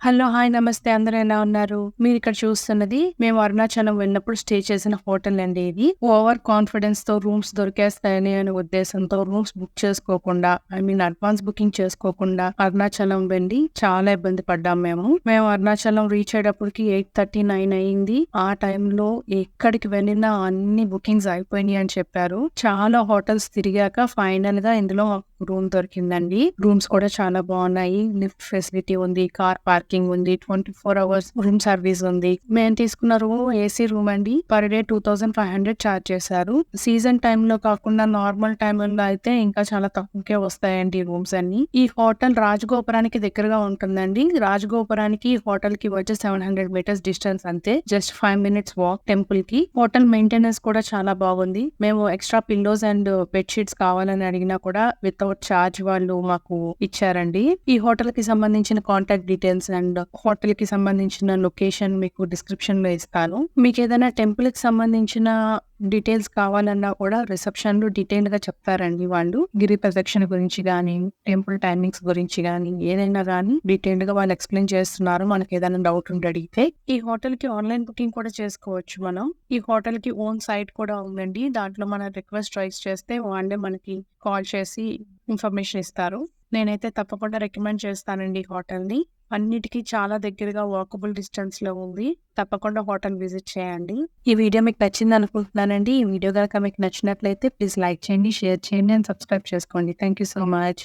Hello hi నమస్తే. అందరూ ఎలా ఉన్నారు? మీరు ఇక్కడ చూస్తున్నది మేము అరుణాచలం వెళ్ళినప్పుడు స్టే చేసిన హోటల్ అండి ఇది. ఓవర్ కాన్ఫిడెన్స్తో రూమ్స్ దొరికేస్తాయని అనే ఉద్దేశంతో రూమ్స్ బుక్ చేసుకోకుండా ఐ మీన్ అడ్వాన్స్ బుకింగ్ చేసుకోకుండా అరుణాచలం వెళ్ళి చాలా ఇబ్బంది పడ్డాం మేము. మేము అరుణాచలం రీచ్ అయ్యేటప్పటికి ఎయిట్ థర్టీ నైన్ అయింది. ఆ టైంలో ఎక్కడికి వెళ్ళినా అన్ని బుకింగ్స్ అయిపోయినాయి అని చెప్పారు. చాలా హోటల్స్ తిరిగాక ఫైనల్గా ఇందులో రూమ్ దొరికిందండి. రూమ్స్ కూడా చాలా బాగున్నాయి. లిఫ్ట్ ఫెసిలిటీ ఉంది కార్ పార్కింగ్ ఉంది twenty four hours room service ఉంది. మేము తీసుకున్న రూమ్ ఏసీ రూమ్ అండి. Per day two thousand five hundred charge చేశారు. సీజన్ టైంలో కాకుండా నార్మల్ టైంలో అయితే ఇంకా చాలా తక్కువకే వస్తాయండి రూమ్స్ అన్ని. ఈ హోటల్ రాజగోపురానికి దగ్గరగా ఉంటుందండి. రాజగోపురానికి హోటల్కి వచ్చి సెవెన్ హండ్రెడ్ మీటర్స్ డిస్టెన్స్ అంతే. జస్ట్ ఫైవ్ మినిట్స్ వాక్ టెంపుల్కి హోటల్ మెయింటెనెన్స్ కూడా చాలా బాగుంది. మేము ఎక్స్ట్రా పిల్లోస్ అండ్ బెడ్షీట్స్ కావాలని అడిగినా కూడా విత్ ఛార్జ్ చార్జ్ వాళ్ళు మాకు ఇచ్చారండి. ఈ హోటల్కి సంబంధించిన కాంటాక్ట్ డీటెయిల్స్ అండ్ హోటల్కి సంబంధించిన లొకేషన్ మీకు డిస్క్రిప్షన్లో ఇస్తాను. మీకు ఏదైనా టెంపుల్కి సంబంధించిన డీటెయిల్స్ కావాలన్నా కూడా రిసెప్షన్లో డీటెయిల్గా చెప్తారండి వాళ్ళు. గిరి ప్రదక్షిణ గురించి కానీ టెంపుల్ టైమింగ్స్ గురించి కానీ ఏదైనా కానీ డీటెయిల్గా వాళ్ళు ఎక్స్ప్లెయిన్ చేస్తున్నారు. మనకి ఏదైనా డౌట్ ఉంటే అడిగితే ఈ హోటల్కి ఆన్లైన్ బుకింగ్ కూడా చేసుకోవచ్చు మనం. ఈ హోటల్కి ఓన్ సైట్ కూడా ఉందండి. దాంట్లో మన రిక్వెస్ట్ రైస్ చేస్తే వాళ్ళే మనకి కాల్ చేసి ఇన్ఫర్మేషన్ ఇస్తారు. నేనైతే తప్పకుండా రికమెండ్ చేస్తానండి ఈ హోటల్ని. అన్నిటికీ చాలా దగ్గరగా వాకబుల్ డిస్టెన్స్లో ఉంది. తప్పకుండా హోటల్ విజిట్ చేయండి. ఈ వీడియో మీకు నచ్చింది అనుకుంటున్నానండి. ఈ వీడియో కనుక మీకు నచ్చినట్లయితే ప్లీజ్ లైక్ చేయండి షేర్ చేయండి అండ్ సబ్స్క్రైబ్ చేసుకోండి. Thank you so much